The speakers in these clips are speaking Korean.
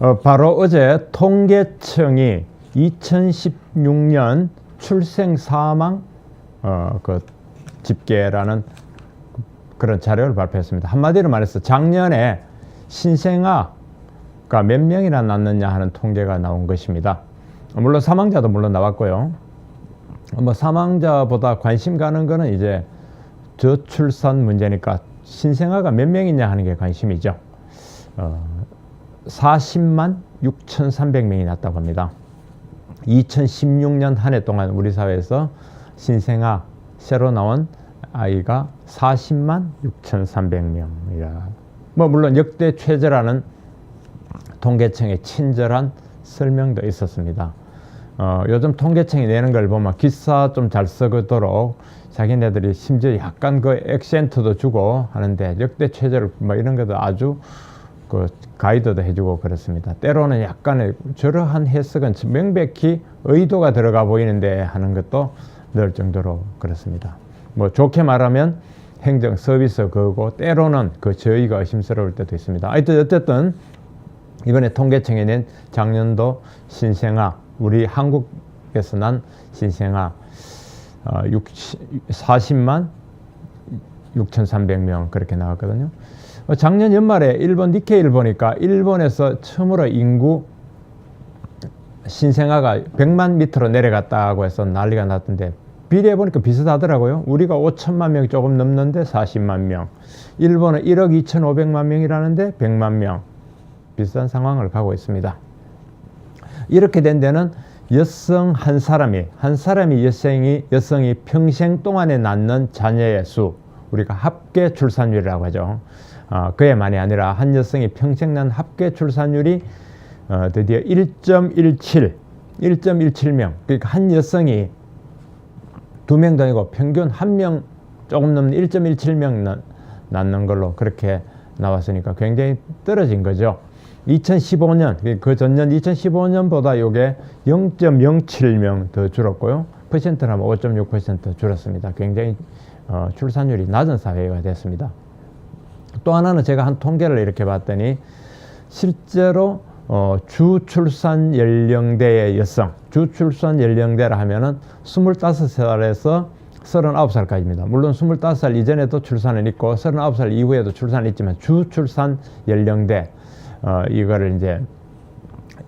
어, 바로 어제 통계청이 2016년 출생 사망 어, 그 집계라는 그런 자료를 발표했습니다. 한마디로 말해서 작년에 신생아가 몇 명이나 낳느냐 하는 통계가 나온 것입니다. 물론 사망자도 물론 나왔고요. 뭐 사망자보다 관심 가는 거는 이제 저출산 문제니까 신생아가 몇 명이냐 하는 게 관심이죠. 어, 40만 6,300명이 났다고 합니다. 2016년 한 해 동안 우리 사회에서 신생아 새로 나온 아이가 40만 6,300명이라. 뭐 물론 역대 최저라는 통계청의 친절한 설명도 있었습니다. 어, 요즘 통계청이 내는 걸 보면 기사 좀 잘 쓰도록 자기네들이 심지어 약간 그 액센트도 주고 하는데 역대 최저를 뭐 이런 것도 아주 그 가이드도 해주고 그렇습니다. 때로는 약간의 저러한 해석은 명백히 의도가 들어가 보이는데 하는 것도 늘 정도로 그렇습니다. 뭐 좋게 말하면 행정 서비스 그거 때로는 그 저희가 의심스러울 때도 있습니다. 하여튼 어쨌든 이번에 통계청이 낸 작년도 신생아 우리 한국에서 난 신생아 어, 60, 40만 6,300명 그렇게 나왔거든요. 어, 작년 연말에 일본 니케이를 보니까 일본에서 처음으로 인구 신생아가 100만 밑으로 내려갔다고 해서 난리가 났던데 비례해 보니까 비슷하더라고요. 우리가 5천만 명 조금 넘는데 40만 명. 일본은 1억 2,500만 명이라는데 100만 명. 비슷한 상황을 가고 있습니다. 이렇게 된 데는 여성 한 사람이 한 사람이 여성이 여성이 평생 동안에 낳는 자녀의 수 우리가 합계 출산율이라고 하죠. 어, 그에만이 아니라 한 여성이 평생 낳은 합계 출산율이 어, 드디어 1.17 1.17명 그러니까 한 여성이 두 명도 아니고 평균 한 명 조금 넘는 1.17명 낳는 걸로 그렇게 나왔으니까 굉장히 떨어진 거죠. 2015년 그 전년 2015년보다 요게 0.07명 더 줄었고요. 퍼센트로 하면 5.6% 줄었습니다. 굉장히 어, 출산율이 낮은 사회가 됐습니다. 또 하나는 제가 한 통계를 이렇게 봤더니 실제로 어, 주출산 연령대의 여성, 주출산 연령대라 하면은 25살에서 39살까지입니다. 물론 25살 이전에도 출산은 있고 39살 이후에도 출산은 있지만 주출산 연령대 어, 이거를 이제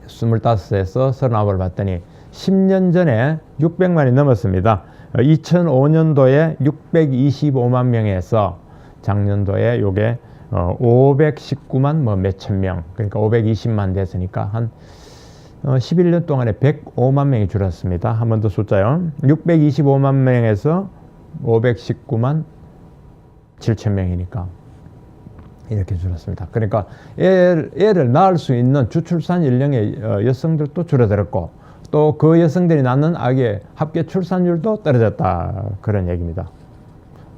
25에서 39을 봤더니 10년 전에 600만이 넘었습니다. 어, 2005년도에 625만 명에서 작년도에 요게 어, 519만 뭐 몇천 명 그러니까 520만 됐으니까 한 어, 11년 동안에 105만 명이 줄었습니다. 한 번 더 숫자요. 625만 명에서 519만 7천 명이니까 이렇게 줄었습니다. 그러니까 애를, 애를 낳을 수 있는 주출산 연령의 어, 여성들도 줄어들었고 또 그 여성들이 낳는 아기의 합계 출산율도 떨어졌다 그런 얘기입니다.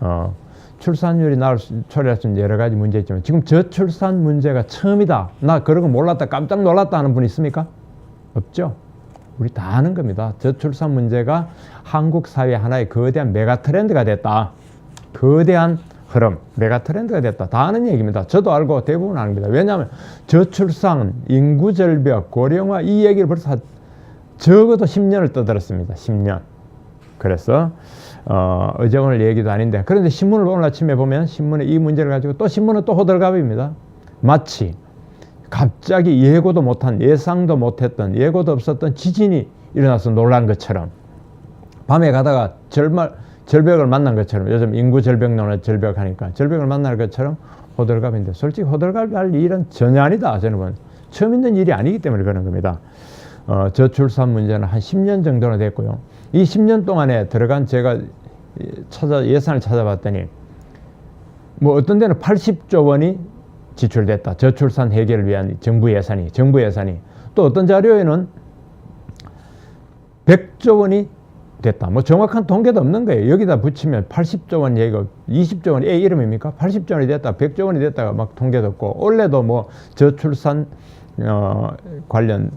어, 출산율이 나올 수, 초래할 수 있는 여러 가지 문제 있지만 지금 저출산 문제가 처음이다. 나 그런 거 몰랐다. 깜짝 놀랐다 하는 분 있습니까? 없죠. 우리 다 아는 겁니다. 저출산 문제가 한국 사회 하나의 거대한 메가 트렌드가 됐다. 거대한 흐름, 메가 트렌드가 됐다. 다 아는 얘기입니다. 저도 알고 대부분 압니다. 왜냐하면 저출산, 인구 절벽, 고령화 이 얘기를 벌써 적어도 10년을 떠들었습니다. 10년. 그래서 어, 오늘 얘기도 아닌데 그런데 신문을 오늘 아침에 보면 신문에 이 문제를 가지고 또 신문은 또 호들갑입니다. 마치 갑자기 예고도 못한 예상도 못했던 예고도 없었던 지진이 일어나서 놀란 것처럼 밤에 가다가 절말 절벽을 만난 것처럼 요즘 인구 절벽론을 절벽하니까 절벽을 만날 것처럼 호들갑인데 솔직히 호들갑 할 일은 전혀 아니다 저는 보면 처음 있는 일이 아니기 때문에 그런 겁니다. 어, 저출산 문제는 한 10년 정도나 됐고요. 이 10년 동안에 들어간 제가 찾아 예산을 찾아봤더니 뭐 어떤 데는 80조 원이 지출됐다. 저출산 해결을 위한 정부 예산이 정부 예산이 또 어떤 자료에는 100조 원이 됐다. 뭐 정확한 통계도 없는 거예요. 여기다 붙이면 80조 원 얘기가 20조 원이 애 이름입니까? 80조 원이 됐다, 100조 원이 됐다가 막 통계도 없고 올해도 뭐 저출산 어, 관련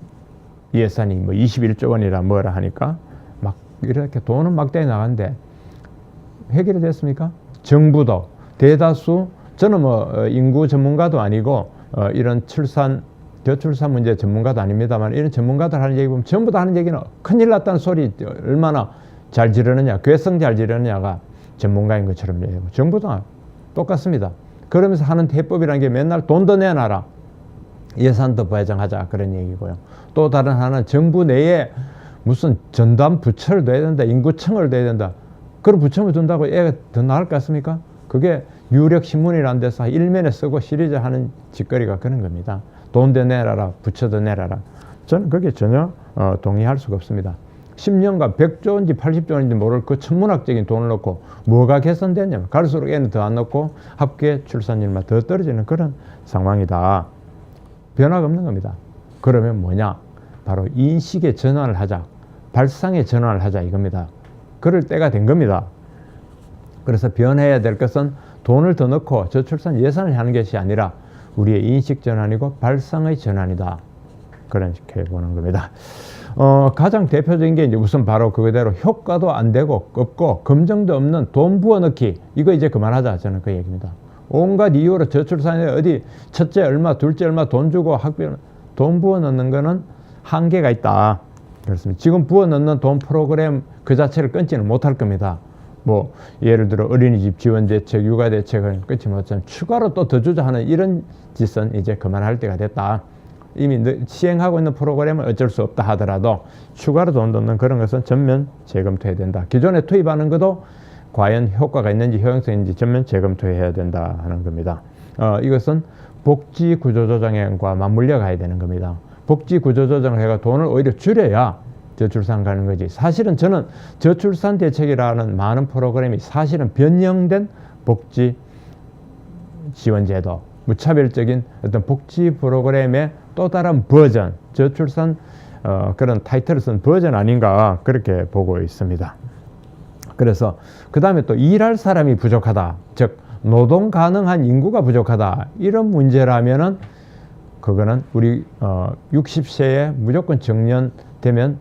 예산이 뭐 21조 원이라 뭐라 하니까 막 이렇게 돈은 막대에 나가는데 해결이 됐습니까? 정부도 대다수 저는 뭐 어, 인구 전문가도 아니고 어, 이런 출산 저출산 문제 전문가도 아닙니다만 이런 전문가들 하는 얘기 보면 전부 다 하는 얘기는 큰일 났다는 소리 얼마나 잘 지르느냐, 괴성 잘 지르느냐가 전문가인 것처럼 얘기하고 다 똑같습니다. 그러면서 하는 해법이라는 게 맨날 돈 더 내놔라. 예산 더 배정하자 그런 얘기고요. 또 다른 하나는 정부 내에 무슨 전담 부처를 둬야 된다, 인구청을 둬야 된다. 그런 부처를 둔다고 애가 더 나을 것 같습니까? 그게 유력 신문이라는 데서 일면에 쓰고 시리즈 하는 짓거리가 그런 겁니다. 돈더 내라라, 부처 더 내라라. 저는 그게 전혀 어, 동의할 수가 없습니다. 10년간 100조인지 80조인지 모를 그 천문학적인 돈을 넣고 뭐가 개선되냐면 갈수록 애는 더 안 넣고 합계 출산율만 더 떨어지는 그런 상황이다. 변화가 없는 겁니다. 그러면 뭐냐? 바로 인식의 전환을 하자. 발상의 전환을 하자 이겁니다. 그럴 때가 된 겁니다. 그래서 변해야 될 것은 돈을 더 넣고 저출산 예산을 하는 것이 아니라 우리의 인식 전환이고 발상의 전환이다. 그런 식으로 보는 겁니다. 어, 가장 대표적인 게 이제 우선 바로 그대로 효과도 안 되고 없고 검증도 없는 돈 부어 넣기 이거 이제 그만하자 저는 그 얘기입니다. 온갖 이유로 저출산에 어디 첫째 얼마 둘째 얼마 돈 주고 학비 돈 부어 넣는 거는 한계가 있다. 그렇습니다. 지금 부어 넣는 돈 프로그램 그 자체를 끊지는 못할 겁니다. 뭐 예를 들어 어린이집 지원 대책, 육아 대책을 끊지 못하면 추가로 또 더 주자 하는 이런 짓은 이제 그만할 때가 됐다. 이미 시행하고 있는 프로그램은 어쩔 수 없다 하더라도 추가로 돈 넣는 그런 것은 전면 재검토해야 된다. 기존에 투입하는 것도 과연 효과가 있는지 효용성인지 전면 재검토해야 된다 하는 겁니다. 어, 이것은 복지 구조 조정과 맞물려 가야 되는 겁니다. 복지 구조 조정을 해가 돈을 오히려 줄여야 저출산 가는 거지. 사실은 저는 저출산 대책이라는 많은 프로그램이 사실은 변형된 복지 지원 제도, 무차별적인 어떤 복지 프로그램의 또 다른 버전, 저출산 어, 그런 타이틀을 쓴 버전 아닌가 그렇게 보고 있습니다. 그래서 그 다음에 또 일할 사람이 부족하다, 즉 노동 가능한 인구가 부족하다 이런 문제라면은 그거는 우리 어, 60세에 무조건 정년되면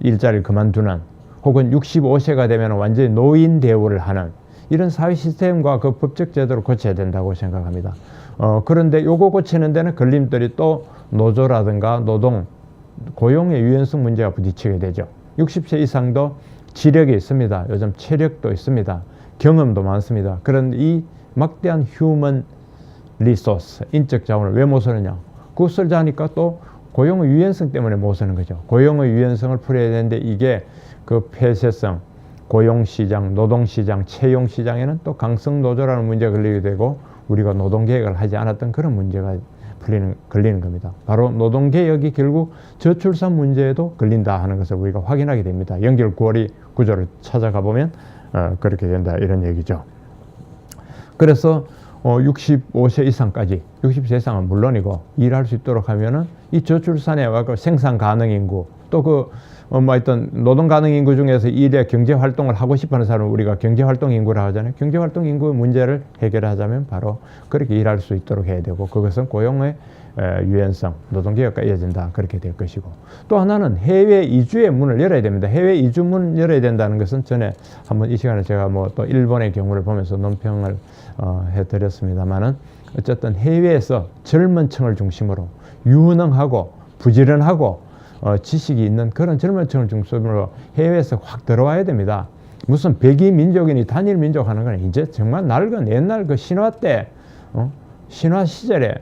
일자리를 그만두는 혹은 65세가 되면 완전히 노인 대우를 하는 이런 사회 시스템과 그 법적 제도를 고쳐야 된다고 생각합니다. 어, 그런데 요거 고치는 데는 걸림돌이 또 노조라든가 노동, 고용의 유연성 문제가 부딪히게 되죠. 60세 이상도 지력이 있습니다. 요즘 체력도 있습니다. 경험도 많습니다. 그런 이 막대한 휴먼 리소스, 인적 자원을 왜 못 쓰느냐? 그것을 자니까 또 고용의 유연성 때문에 못 쓰는 거죠. 고용의 유연성을 풀어야 되는데 이게 그 폐쇄성, 고용시장, 노동시장, 채용시장에는 또 강성 노조라는 문제가 걸리게 되고 우리가 노동개혁을 하지 않았던 그런 문제가 풀리는, 걸리는 겁니다. 바로 노동개혁이 결국 저출산 문제에도 걸린다 하는 것을 우리가 확인하게 됩니다. 연결 구월이 구조를 찾아가 보면 어, 그렇게 된다 이런 얘기죠. 그래서 어, 65세 이상까지 60세 이상은 물론이고 일할 수 있도록 하면은 이 저출산에 와그 생산 가능 인구 또그 어, 뭐 하여튼 노동 가능 인구 중에서 일에 경제 활동을 하고 싶어 하는 사람은 우리가 경제 활동 인구라 하잖아요. 경제 활동 인구 문제를 해결하자면 바로 그렇게 일할 수 있도록 해야 되고 그것은 고용의 에, 유연성, 노동 개혁과 이어진다 그렇게 될 것이고 또 하나는 해외 이주의 문을 열어야 됩니다. 해외 이주 문을 열어야 된다는 것은 전에 한번 이 시간에 제가 뭐 또 일본의 경우를 보면서 논평을 어, 해드렸습니다만은 어쨌든 해외에서 젊은 층을 중심으로 유능하고 부지런하고 어, 지식이 있는 그런 젊은 층을 중심으로 해외에서 확 들어와야 됩니다. 무슨 백이 민족이니 단일 민족 하는 건 이제 정말 낡은 옛날 그 신화 때 어? 신화 시절에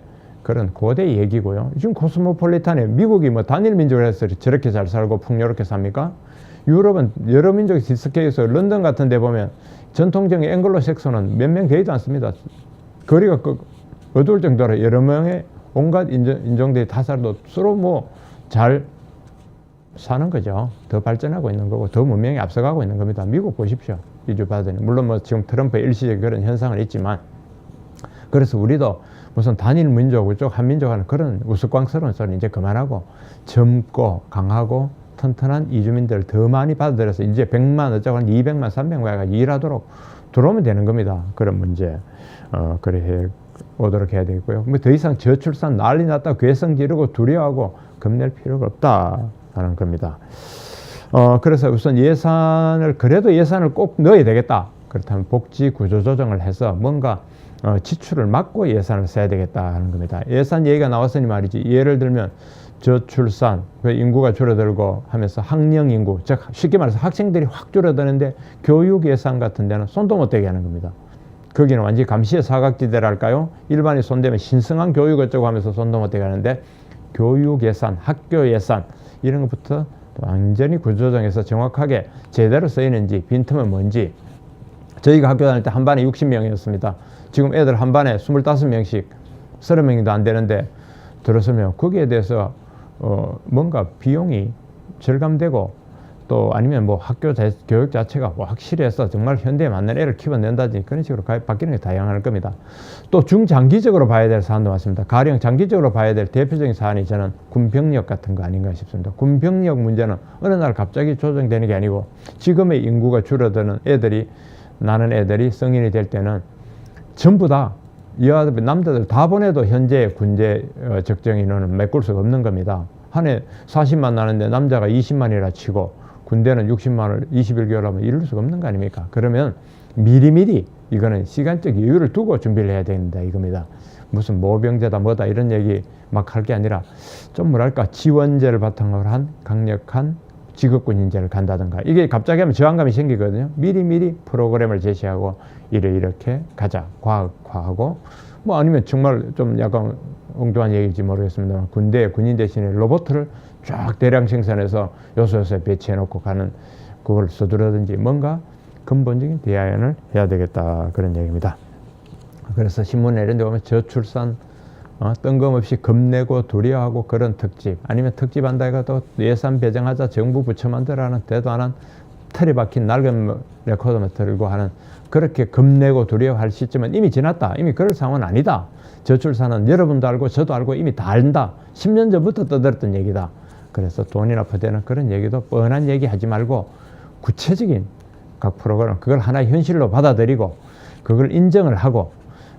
그런 고대 얘기고요. 지금 코스모폴리탄에 미국이 뭐 단일 민족을 해서 저렇게 잘 살고 풍요롭게 삽니까? 유럽은 여러 민족이 뒤섞여서 런던 같은 데 보면 전통적인 앵글로 색소는 몇 명 되지도 않습니다. 거리가 그 어두울 정도로 여러 명의 온갖 인종, 인종들이 다 살도 서로 뭐 잘 사는 거죠. 더 발전하고 있는 거고 더 문명이 앞서가고 있는 겁니다. 미국 보십시오. 이주 받으니 물론 뭐 지금 트럼프 일시적 그런 현상은 있지만 그래서 우리도 무슨 단일 민족, 쪽 한민족 하는 그런 우스꽝스러운 소리 이제 그만하고 젊고 강하고 튼튼한 이주민들을 더 많이 받아들여서 이제 100만 어쩌고 한 200만, 300만까지 일하도록 들어오면 되는 겁니다. 그런 문제. 어, 그래 해 오도록 해야 되고요. 뭐 더 이상 저출산 난리 났다 괴성 지르고 두려워하고 겁낼 필요가 없다 하는 겁니다. 어, 그래서 우선 예산을 그래도 예산을 꼭 넣어야 되겠다. 그렇다면 복지 구조 조정을 해서 뭔가 어, 지출을 막고 예산을 써야 되겠다 하는 겁니다. 예산 얘기가 나왔으니 말이지. 예를 들면 저출산, 그 인구가 줄어들고 하면서 학령 인구, 즉 쉽게 말해서 학생들이 확 줄어드는데 교육 예산 같은 데는 손도 못 대게 하는 겁니다. 거기는 완전히 감시의 사각지대랄까요? 일반이 손대면 신성한 교육 어쩌고 하면서 손도 못 대게 하는데 교육 예산, 학교 예산 이런 것부터 완전히 구조정해서 정확하게 제대로 쓰이는지 빈틈은 뭔지 저희가 학교 다닐 때 한 반에 60명이었습니다. 지금 애들 한 반에 25명씩 30명도 안 되는데 들어서면 거기에 대해서 어 뭔가 비용이 절감되고 또 아니면 뭐 학교 자, 교육 자체가 뭐 확실히 해서 정말 현대에 맞는 애를 키워낸다든지 그런 식으로 가, 바뀌는 게 다양할 겁니다. 또 중장기적으로 봐야 될 사안도 많습니다. 가령 장기적으로 봐야 될 대표적인 사안이 저는 군병력 같은 거 아닌가 싶습니다. 군병력 문제는 어느 날 갑자기 조정되는 게 아니고 지금의 인구가 줄어드는 애들이 나는 애들이 성인이 될 때는 전부 다 여아들 남자들 다 보내도 현재 군제 어, 적정 인원은 메꿀 수가 없는 겁니다. 한 해 40만 나는데 남자가 20만이라 치고 군대는 60만을 21개월 하면 이룰 수가 없는 거 아닙니까? 그러면 미리미리 이거는 시간적 여유를 두고 준비를 해야 된다 이겁니다. 무슨 모병제다 뭐다 이런 얘기 막 할 게 아니라 좀 뭐랄까 지원제를 바탕으로 한 강력한 직업군 인재를 간다든가 이게 갑자기 하면 저항감이 생기거든요. 미리미리 프로그램을 제시하고 이래 이렇게 가자 과학화하고 뭐 아니면 정말 좀 약간 엉뚱한 얘기인지 모르겠습니다. 군대 군인 대신에 로봇을 쫙 대량 생산해서 요소요소에 배치해 놓고 가는 그걸 서두르든지 뭔가 근본적인 대안을 해야 되겠다 그런 얘기입니다. 그래서 신문에 이런 데 보면 저출산 어, 뜬금없이 겁내고 두려워하고 그런 특집 아니면 특집 한다 해도 예산 배정하자 정부 부처 만들어라는 대단한 틀이 박힌 낡은 레코더만 들고 하는 그렇게 겁내고 두려워할 시점은 이미 지났다. 이미 그럴 상황은 아니다. 저출산은 여러분도 알고 저도 알고 이미 다 안다. 10년 전부터 떠들었던 얘기다. 그래서 돈이나 퍼대는 그런 얘기도 뻔한 얘기 하지 말고 구체적인 각 프로그램 그걸 하나의 현실로 받아들이고 그걸 인정을 하고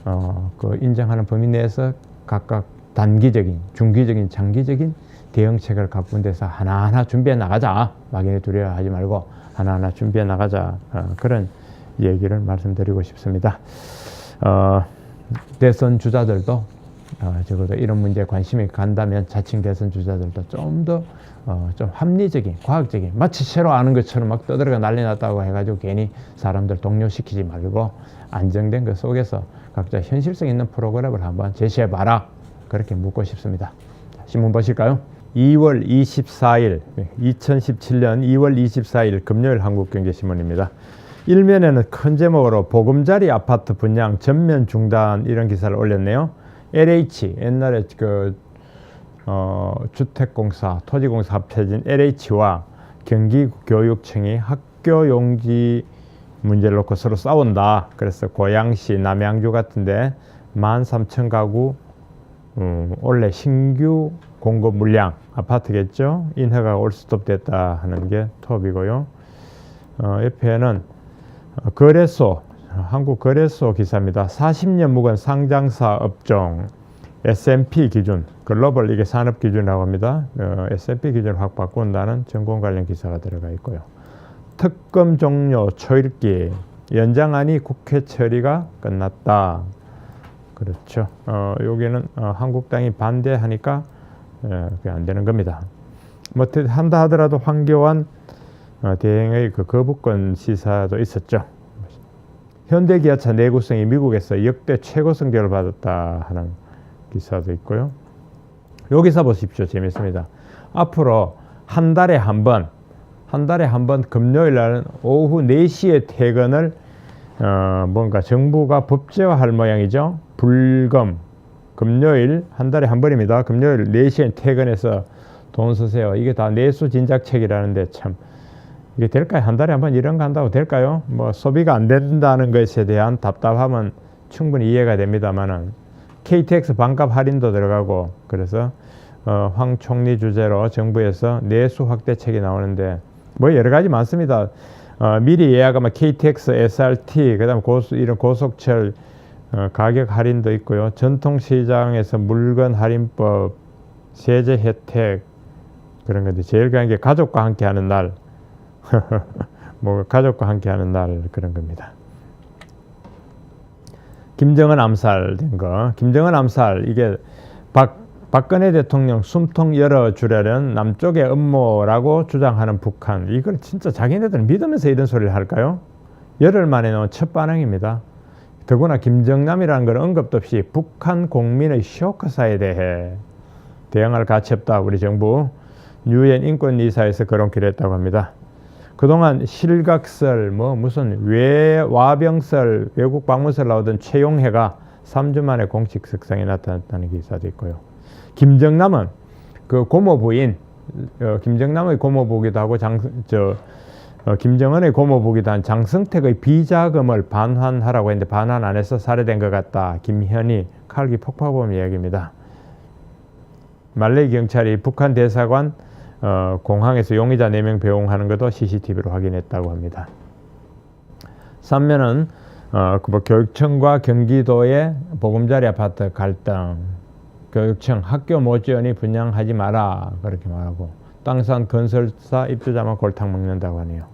어, 그 인정하는 범위 내에서 각각 단기적인, 중기적인, 장기적인 대응책을 갖고 데서 하나하나 준비해 나가자. 막연히 두려워하지 말고 하나하나 준비해 나가자. 어, 그런 얘기를 말씀드리고 싶습니다. 어, 대선 주자들도 어, 적어도 이런 문제에 관심이 간다면 자칭 대선 주자들도 좀더 어, 좀 합리적인, 과학적인, 마치 새로 아는 것처럼 막 떠들어가 난리 났다고 해가지고 괜히 사람들 동요시키지 말고 안정된 그 속에서 각자 현실성 있는 프로그램을 한번 제시해 봐라. 그렇게 묻고 싶습니다. 신문 보실까요? 2월 24일, 2017년 2월 24일 금요일 한국경제신문입니다. 일면에는 큰 제목으로 보금자리 아파트 분양 전면 중단 이런 기사를 올렸네요. LH 옛날에 그 어, 주택공사, 토지공사 합쳐진 LH와 경기교육청이 학교 용지 문제를 놓고 서로 싸운다. 그래서 고양시, 남양주 같은데 13,000 가구 음, 원래 신규 공급 물량 아파트겠죠. 인허가 올스톱 됐다 하는 게 톱이고요. 어, 옆에는 거래소 한국 거래소 기사입니다. 40년 묵은 상장사 업종 S&P 기준 글로벌 이게 산업 기준이라고 합니다. 어, S&P 기준을 확 바꾼다는 전공 관련 기사가 들어가 있고요. 특검 종료 초읽기 연장안이 국회 처리가 끝났다. 그렇죠. 어, 여기는 어, 한국당이 반대하니까 어, 그게 안 되는 겁니다. 뭐 한다 하더라도 황교안 어, 대행의 그 거부권 시사도 있었죠. 현대 기아차 내구성이 미국에서 역대 최고 성적을 받았다 하는 기사도 있고요. 여기서 보십시오. 재밌습니다. 앞으로 한 달에 한 번, 한 달에 한 번 금요일 날은 오후 4시에 퇴근을 어, 뭔가 정부가 법제화할 모양이죠. 불금, 금요일 한 달에 한 번입니다. 금요일 4시에 퇴근해서 돈 쓰세요. 이게 다 내수 진작책이라는데 참 이게 될까요? 한 달에 한 번 이런 거 한다고 될까요? 뭐 소비가 안 된다는 것에 대한 답답함은 충분히 이해가 됩니다만은 KTX 반값 할인도 들어가고 그래서 어, 황 총리 주재로 정부에서 내수 확대책이 나오는데 뭐 여러 가지 많습니다. 어, 미리 예약하면 KTX, SRT, 그다음 고수 이런 고속철 어, 가격 할인도 있고요. 전통시장에서 물건 할인법, 세제 혜택 그런 건데 제일 강한 게 가족과 함께하는 날, 뭐 가족과 함께하는 날 그런 겁니다. 김정은 암살된 거. 김정은 암살 이게 박 박근혜 대통령 숨통 열어주려는 남쪽의 음모라고 주장하는 북한. 이걸 진짜 자기네들 믿으면서 이런 소리를 할까요? 열흘 만에 나온 첫 반응입니다. 더구나 김정남이라는 걸 언급도 없이 북한 국민의 쇼크사에 대해 대응할 가치 없다. 우리 정부 유엔 인권이사에서 그런 길을 했다고 합니다. 그동안 실각설, 뭐 무슨 외와병설, 외국 방문설 나오던 최용해가 3주 만에 공식 석상에 나타났다는 기사도 있고요. 김정남은 그 고모 부인, 어, 김정남의 고모 부기도 하고 장, 저, 어, 김정은의 고모 부기도 한 장승택의 비자금을 반환하라고 했는데 반환 안 해서 살해된 것 같다. 김현희 칼기 폭파범 이야기입니다. 말레이 경찰이 북한 대사관 어, 공항에서 용의자 4명 배웅하는 것도 CCTV로 확인했다고 합니다. 3면은 어, 그 뭐 교육청과 경기도의 보금자리 아파트 갈등, 교육청 학교 못 지원이 분양하지 마라 그렇게 말하고 땅산 건설사 입주자만 골탕 먹는다고 하네요.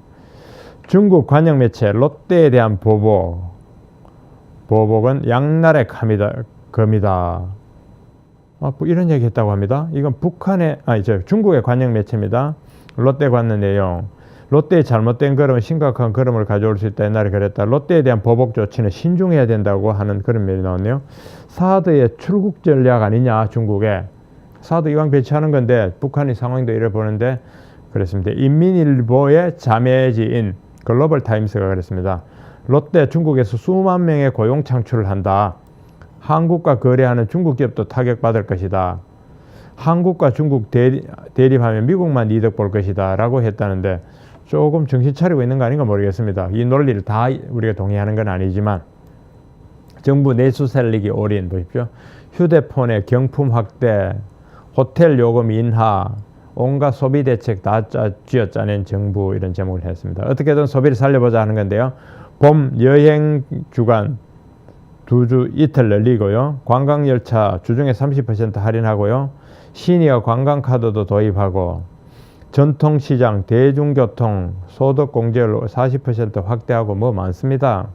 중국 관영 매체 롯데에 대한 보복, 보복은 양날의 감이다, 검이다. 아, 뭐 이런 얘기 했다고 합니다. 이건 북한의, 아니, 저 중국의 관영 매체입니다. 롯데 관련 내용. 롯데의 잘못된 걸음은 심각한 걸음을 가져올 수 있다. 옛날에 그랬다. 롯데에 대한 보복 조치는 신중해야 된다고 하는 그런 말이 나왔네요. 사드의 출국 전략 아니냐, 중국에. 사드 이왕 배치하는 건데 북한이 상황도 이래 보는데 그랬습니다. 인민일보의 자매지인 글로벌 타임스가 그랬습니다. 롯데 중국에서 수만 명의 고용 창출을 한다. 한국과 거래하는 중국 기업도 타격받을 것이다. 한국과 중국 대립, 대립하면 미국만 이득 볼 것이다. 라고 했다는데 조금 정신 차리고 있는 거 아닌가 모르겠습니다. 이 논리를 다 우리가 동의하는 건 아니지만 정부 내수 살리기 올인 보십시오. 휴대폰의 경품 확대, 호텔 요금 인하, 온갖 소비 대책 다 짜, 쥐어짜낸 정부 이런 제목을 했습니다. 어떻게든 소비를 살려보자 하는 건데요. 봄 여행 주간 두 주 이틀 늘리고요. 관광 열차 주중에 30% 할인하고요. 시니어 관광 카드도 도입하고 전통시장, 대중교통, 소득 공제율 40% 확대하고 뭐 많습니다.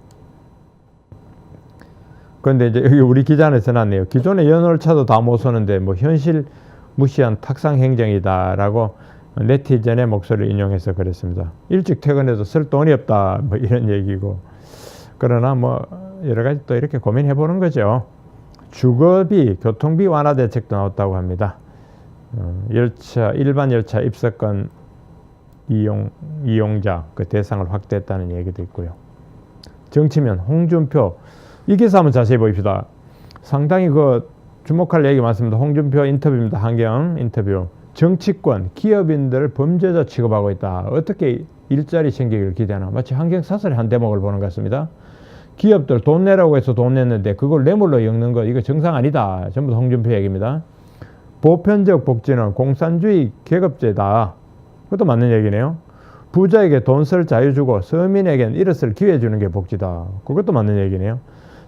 그런데 이제 여기 우리 기자는 써놨네요. 기존의 연월차도 다못 쏘는데 뭐 현실 무시한 탁상 행정이다라고 네티즌의 목소리를 인용해서 그랬습니다. 일찍 퇴근해도 쓸 돈이 없다 뭐 이런 얘기고 그러나 뭐 여러 가지 또 이렇게 고민해 보는 거죠. 주거비, 교통비 완화 대책도 나왔다고 합니다. 어, 열차 일반 열차 입석권 이용 이용자 그 대상을 확대했다는 얘기도 있고요. 정치면 홍준표 이 기사 한번 자세히 보입시다. 상당히 그 주목할 얘기 많습니다. 홍준표 인터뷰입니다. 한경 인터뷰. 정치권, 기업인들을 범죄자 취급하고 있다. 어떻게 일자리 생기기를 기대하나? 마치 한경 사설의 한 대목을 보는 것 같습니다. 기업들 돈 내라고 해서 돈 냈는데 그걸 뇌물로 엮는 거 이거 정상 아니다. 전부 홍준표 얘기입니다. 보편적 복지는 공산주의 계급제다. 그것도 맞는 얘기네요. 부자에게 돈 쓸 자유 주고 서민에게는 일을 기회 주는 게 복지다. 그것도 맞는 얘기네요.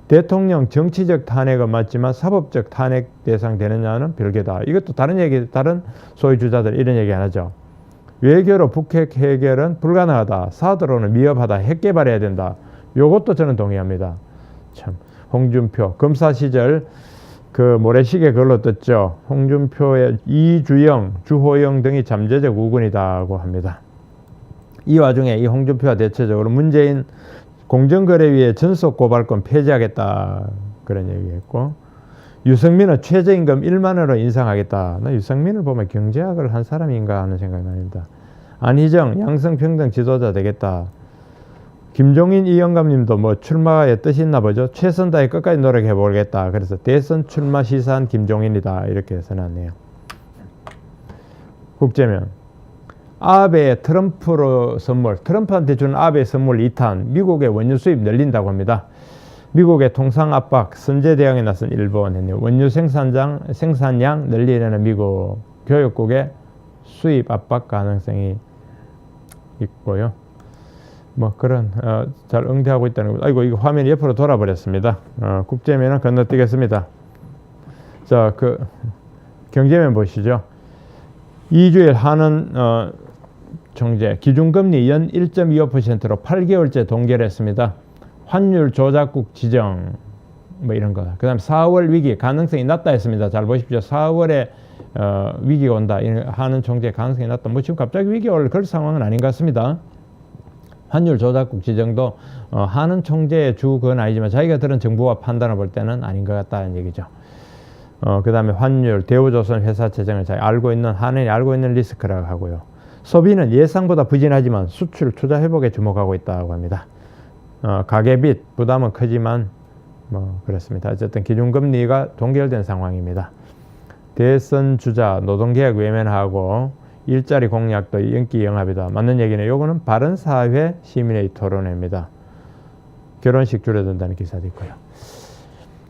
대통령 정치적 탄핵은 맞지만 사법적 탄핵 대상 되느냐는 별개다. 이것도 다른 얘기, 다른 소위 주자들 이런 얘기 안 하죠. 외교로 북핵 해결은 불가능하다. 사드로는 미흡하다. 핵 개발해야 된다. 요것도 저는 동의합니다. 참 홍준표 검사 시절 그 모래시계 걸로 떴죠. 홍준표의 이주영, 주호영 등이 잠재적 우군이다고 합니다. 이 와중에 이 홍준표와 대체적으로 문재인 공정거래위의 전속 고발권 폐지하겠다 그런 얘기했고 유승민은 최저임금 1만 원으로 인상하겠다. 나 유승민을 보면 경제학을 한 사람인가 하는 생각이 납니다. 안희정 양성평등 지도자 되겠다. 김종인 이영감님도 뭐 출마의 뜻이 있나 보죠. 최선 다해 끝까지 노력해 보겠다. 그래서 대선 출마 시사한 김종인이다 이렇게 써놨네요. 국제면 아베 트럼프로 선물, 트럼프한테 준 아베 선물 2탄, 미국의 원유 수입 늘린다고 합니다. 미국의 통상 압박, 선제 대응에 나선 일본 했네요. 원유 생산장, 생산량 늘리려는 미국 교육국의 수입 압박 가능성이 있고요. 뭐 그런 어, 잘 응대하고 있다는 것. 아이고 이거 화면이 옆으로 돌아버렸습니다. 어, 국제면은 건너뛰겠습니다. 자, 그 경제면 보시죠. 2주일 하는 어, 총재 기준금리 연 1.25%로 8개월째 동결했습니다. 환율 조작국 지정 뭐 이런 거. 그다음 4월 위기 가능성이 낮다 했습니다. 잘 보십시오. 4월에 어, 위기가 온다 하는 총재 가능성이 낮다. 뭐 지금 갑자기 위기 올 그럴 상황은 아닌 것 같습니다. 환율 조작국 지정도 어, 하는 총재의 주 그건 아니지만 자기가 들은 정부와 판단을 볼 때는 아닌 것 같다는 얘기죠. 어, 그 다음에 환율, 대우조선 회사 재정을 잘 알고 있는 한은이 알고 있는 리스크라고 하고요. 소비는 예상보다 부진하지만 수출 투자 회복에 주목하고 있다고 합니다. 어, 가계빚 부담은 크지만 뭐 그렇습니다. 어쨌든 기준금리가 동결된 상황입니다. 대선 주자 노동계약 외면하고 일자리 공약도 인기 영합이다. 맞는 얘기는 요거는 바른 사회 시민의 토론회입니다. 결혼식 줄여든다는 기사도 있고요.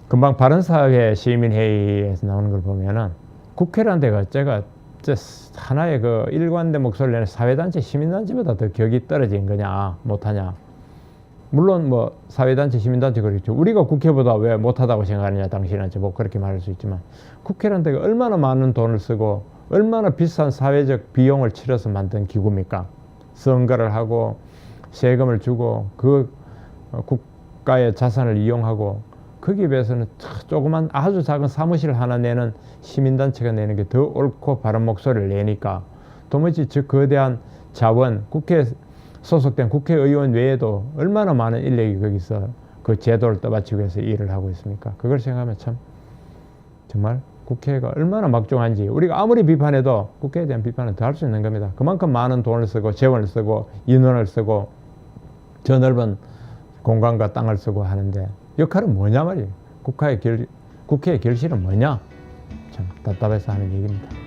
금방 바른 사회 시민 회의에서 나오는 걸 보면은 국회라는 데가 제가 저 하나의 그 일관된 목소리를 내는 사회단체, 시민단체보다 더 격이 떨어진 거냐, 못하냐. 물론 뭐 사회단체, 시민단체 그렇죠. 우리가 국회보다 왜 못하다고 생각하느냐, 당신한테 뭐 그렇게 말할 수 있지만 국회라는 데가 얼마나 많은 돈을 쓰고 얼마나 비싼 사회적 비용을 치러서 만든 기구입니까? 선거를 하고 세금을 주고 그 어, 국가의 자산을 이용하고 거기에 비해서는 조그만 아주 작은 사무실 하나 내는 시민단체가 내는 게 더 옳고 바른 목소리를 내니까 도무지 저 거대한 자원 국회 소속된 국회의원 외에도 얼마나 많은 인력이 거기서 그 제도를 떠받치기 위해서 일을 하고 있습니까? 그걸 생각하면 참 정말 국회가 얼마나 막중한지 우리가 아무리 비판해도 국회에 대한 비판은 더 할 수 있는 겁니다. 그만큼 많은 돈을 쓰고 재원을 쓰고 인원을 쓰고 저 넓은 공간과 땅을 쓰고 하는데 역할은 뭐냐 말이에요. 국가의 결, 국회의 결실은 뭐냐? 참 답답해서 하는 얘기입니다.